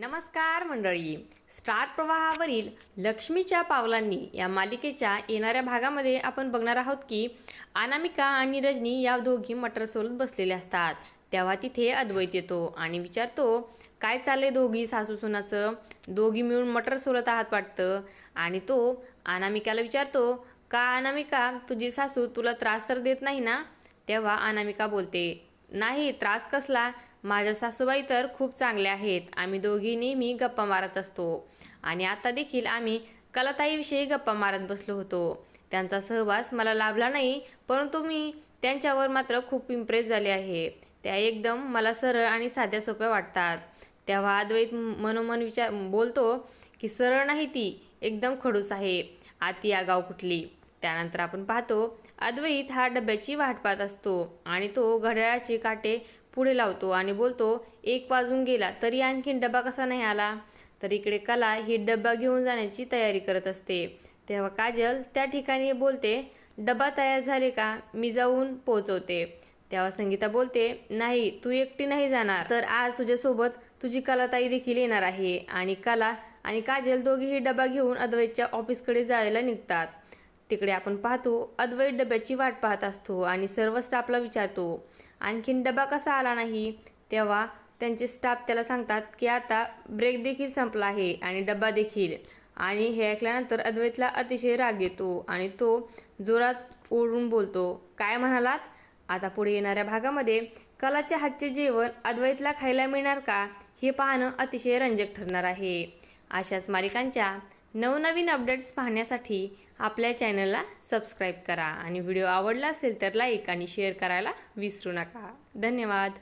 नमस्कार मंडळी. स्टार प्रवाहावरील लक्ष्मीच्या पावलांनी या मालिकेच्या येणाऱ्या भागामध्ये आपण बघणार आहोत की अनामिका आणि रजनी या दोघी मटर सोलत बसलेल्या असतात. तेव्हा तिथे अद्वैत येतो आणि विचारतो काय चाललंय दोघी सासू सुनाचं? दोघी मिळून मटर सोलत आहात वाटतं? आणि तो अनामिकाला विचारतो का अनामिका तुझी सासू तुला त्रास तर देत नाही ना? तेव्हा अनामिका बोलते नाही त्रास कसला? माझ्या सासूबाई तर खूप चांगल्या आहेत. आम्ही दोघी नेहमी गप्पा मारत असतो. आणि आता देखील आम्ही कलाताईविषयी गप्पा मारत बसलो होतो. त्यांचा सहवास मला लाभला नाही परंतु मी त्यांच्यावर मात्र खूप इम्प्रेस झाले आहे. त्या एकदम मला सरळ आणि साध्या सोप्या वाटतात. तेव्हा अद्वैत मनोमन विचार बोलतो की सरळ नाही ती एकदम खडूस आहे. आती आगाव कुठली? त्यानंतर आपण पाहतो अद्वैत हा डब्याची वाट पाहत असतो आणि तो घड्याळाचे काटे पुढे लावतो आणि बोलतो एक वाजून गेला तरी आणखीन डबा कसा नाही आला? तर इकडे कला ही डब्बा घेऊन जाण्याची तयारी करत असते. तेव्हा काजल त्या ठिकाणी बोलते डबा तयार झाले का? मी जाऊन पोहोचवते. तेव्हा संगीता बोलते नाही तू एकटी नाही जाणार. तर आज तुझ्यासोबत तुझी कलाताई देखील येणार आहे. आणि कला आणि काजल दोघेही डबा घेऊन अद्वैतच्या ऑफिसकडे जायला निघतात. तिकडे आपण पाहतो अद्वैत डब्याची वाट पाहत असतो आणि सर्व स्टाफला विचारतो आणखीन डबा कसा आला नाही? तेव्हा त्यांचे स्टाफ त्याला सांगतात की आता ब्रेक देखील संपला आहे आणि डब्बा देखील. आणि हे ऐकल्यानंतर अद्वैतला अतिशय राग येतो आणि तो जोरात ओढून बोलतो काय म्हणालात? आता पुढे येणाऱ्या भागामध्ये कलाच्या हातचे जेवण अद्वैतला खायला मिळणार का? हे पाहणं अतिशय रंजक ठरणार आहे. अशाच मालिकांच्या नवनवीन अपडेट्स पाहण्यासाठी आपल्या चॅनलला सबस्क्राईब करा आणि व्हिडिओ आवडला असेल तर लाईक आणि शेअर करायला विसरू नका. धन्यवाद.